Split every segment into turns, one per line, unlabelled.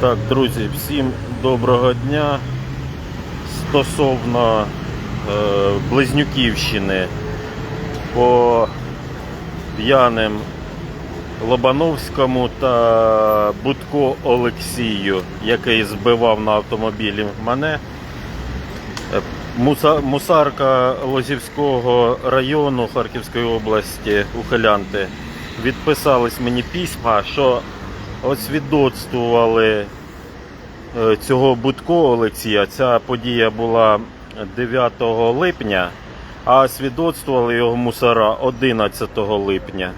Так, друзі, всім доброго дня. Стосовно е, Близнюківщини по п'яним Лобановському та Будко Олексію, який збивав на автомобілі мене. Е, Муса- Мусарка Лозівського району Харківської області, ухилянти, відписались мені письма, що освідоцтвували е, цього Будко Олексія. Ця подія була 9 липня, а освідоцтвували його мусора 11 липня.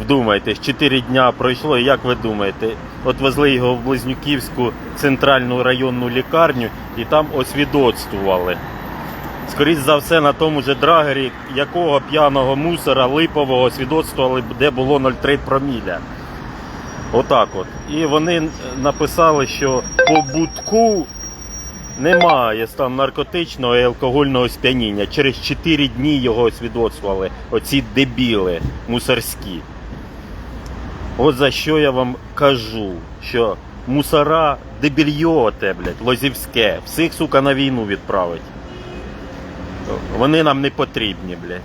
Вдумайтесь, 4 дня пройшло, і як ви думаєте? От везли його в Близнюківську центральну районну лікарню і там освідоцтвували. Скоріше за все, на тому же драгері, якого п'яного мусора липового освідоцтвували, де було 0,3 проміля. Отак от. І вони написали, що по будку немає стан наркотичного і алкогольного сп'яніння. Через 4 дні його освідоцтвували. Оці дебіли мусорські. От за що я вам кажу, що мусора дебільйоте, блядь, лозівське, всіх, сука, на війну відправить. Вони нам не потрібні, блядь.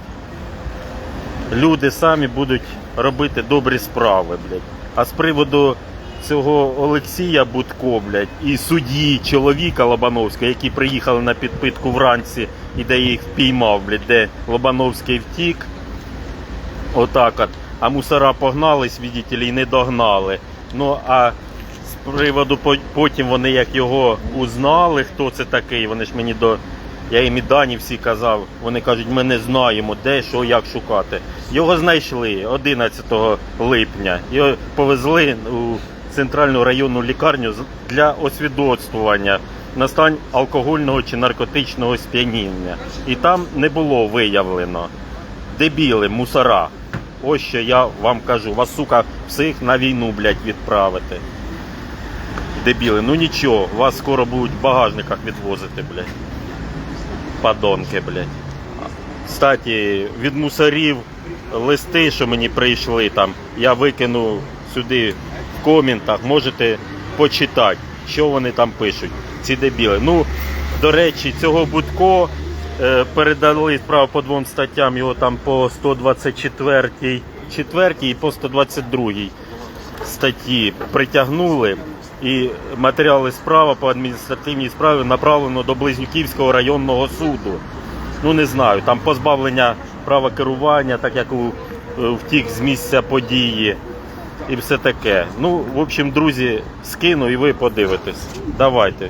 Люди самі будуть робити добрі справи, блядь. А з приводу цього Олексія Будко, блядь, і судді чоловіка Лобановського, які приїхали на підпитку вранці і де їх впіймав, блядь, де Лобановський втік. Отак от. А мусора погнались, видите ли, і не догнали. Ну а з приводу по- потім вони як його узнали, хто це такий, вони ж мені до. Я їм і дані всі казав. Вони кажуть, ми не знаємо, де, що, як шукати. Його знайшли 11 липня. Його повезли у центральну районну лікарню для освідоцтвування на стан алкогольного чи наркотичного сп'яніння. І там не було виявлено. Дебіли, мусора. Ось що я вам кажу. Вас, сука, всіх на війну, блядь, відправити. Дебіли, ну нічого, вас скоро будуть в багажниках відвозити, блядь. Падонки, блядь. Кстати, від мусорів листи, що мені прийшли там, я викину сюди в коментах, можете почитати, що вони там пишуть. Ці дебіли. Ну, до речі, цього Будко е, передали справу по двом статтям, його там по 124 четвертій і по 122 статті притягнули. І матеріали справи по адміністративній справі направлено до Близнюківського районного суду. Ну не знаю, там позбавлення права керування, так як у е, втік з місця події і все таке. Ну, в общем, друзі, скину і ви подивитесь. Давайте.